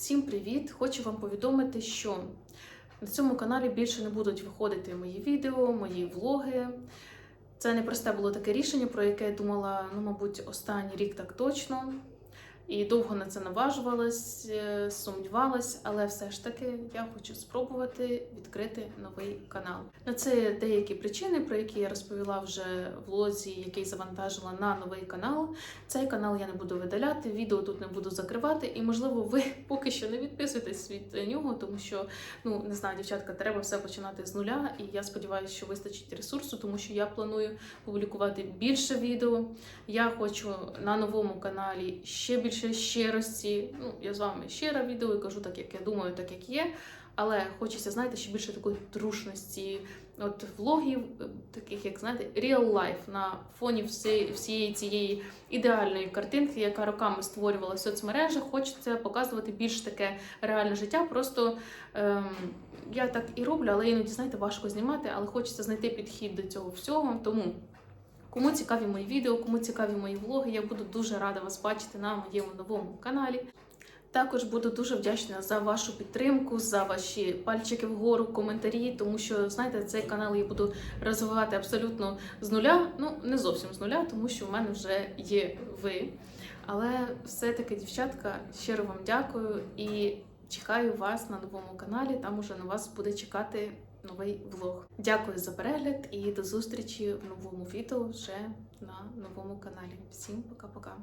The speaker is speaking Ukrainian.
Всім привіт! Хочу вам повідомити, що на цьому каналі більше не будуть виходити мої відео, мої влоги. Це не просте було таке рішення, про яке я думала, ну, мабуть, останній рік так точно. І довго на це наважувалась, е, сумнівалась, але все ж таки я хочу спробувати відкрити новий канал. На це деякі причини, про які я розповіла вже в лозі, який завантажила на новий канал. Цей канал я не буду видаляти, відео тут не буду закривати, і можливо, ви поки що не відписуєтесь від нього, тому що ну не знаю, дівчатка, треба все починати з нуля. І я сподіваюся, що вистачить ресурсу, тому що я планую публікувати більше відео. Я хочу на новому каналі ще більше щирості. Ну, я з вами щира відео і кажу так, як я думаю, так як є. Але хочеться, знаєте, ще більше такої трушності, от влогів, е, таких, як знаєте, real life на фоні всієї, всієї цієї ідеальної картинки, яка роками створювала в соцмережах. Хочеться показувати більш таке реальне життя. Просто ем, я так і роблю, але іноді, знаєте, важко знімати, але хочеться знайти підхід до цього всього. Тому. Кому цікаві мої відео, кому цікаві мої влоги, я буду дуже рада вас бачити на моєму новому каналі. Також буду дуже вдячна за вашу підтримку, за ваші пальчики вгору, коментарі, тому що знаєте, цей канал я буду розвивати абсолютно з нуля. Ну не зовсім з нуля, тому що в мене вже є ви. Але все-таки, дівчатка, щиро вам дякую і чекаю вас на новому каналі. Там уже на вас буде чекати новий влог. Дякую за перегляд і до зустрічі в новому відео вже на новому каналі. Всім пока-пока.